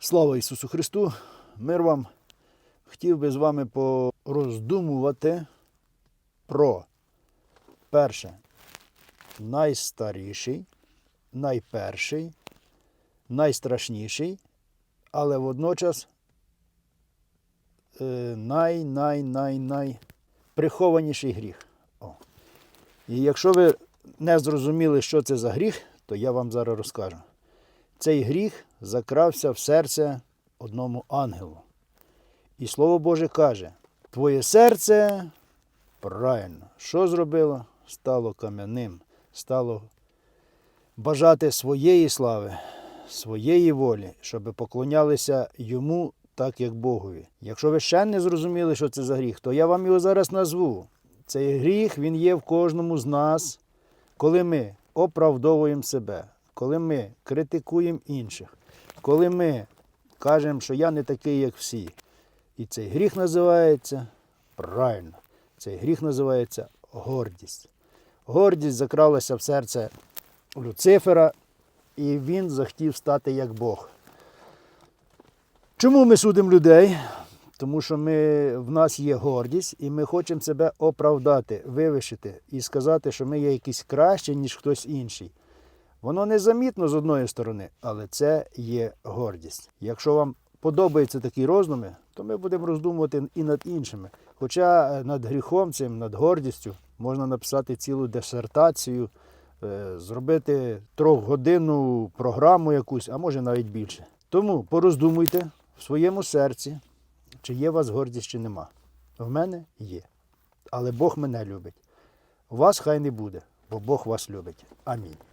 Слава Ісусу Христу! Мир вам! Хотів би з вами пороздумувати про перше, найстаріший, найперший, найстрашніший, але водночас е, най-най-най-най прихованіший гріх. О. І якщо ви не зрозуміли, що це за гріх, то я вам зараз розкажу. Цей гріх закрався в серце одному ангелу. І Слово Боже каже: Твоє серце правильно, що зробило? Стало кам'яним, стало бажати своєї слави, своєї волі, щоб поклонялися йому так, як Богові. Якщо ви ще не зрозуміли, що це за гріх, то я вам його зараз назву. Цей гріх він є в кожному з нас, коли ми оправдовуємо себе, коли ми критикуємо інших, коли ми кажемо, що я не такий, як всі. І цей гріх називається правильно. Цей гріх називається гордість. Гордість закралася в серце Люцифера, і він захотів стати як Бог. Чому ми судимо людей? Тому що ми, в нас є гордість, і ми хочемо себе оправдати, вивишити і сказати, що ми є якісь кращі, ніж хтось інший. Воно незамітно з одної сторони, але це є гордість. Якщо вам подобаються такі роздуми, то ми будемо роздумувати і над іншими. Хоча е, над гріхом цим, над гордістю можна написати цілу дисертацію, е, зробити трьохгодинну програму якусь, а може навіть більше. Тому пороздумуйте в своєму серці, чи є у вас гордість, чи нема. В мене є. Але Бог мене любить. У вас хай не буде, бо Бог вас любить. Амінь.